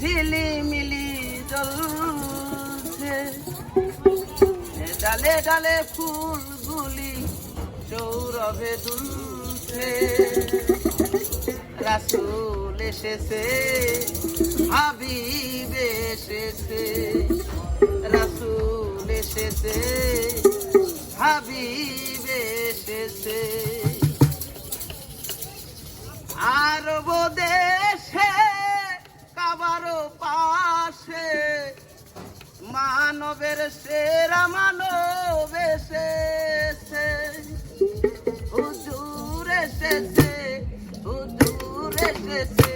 ঝিলিমিলি জ্বলছে। ডালে ডালে ফুলগুলি সৌরভে দুলছে। রাসুল এসেছে, হাবিব এসেছে। রাসুল এসেছে, হাবিব এসেছে। আরব দেশে মানবের সেরা মানব এসেছে। হুজুর এসেছে হুজুর এসেছে।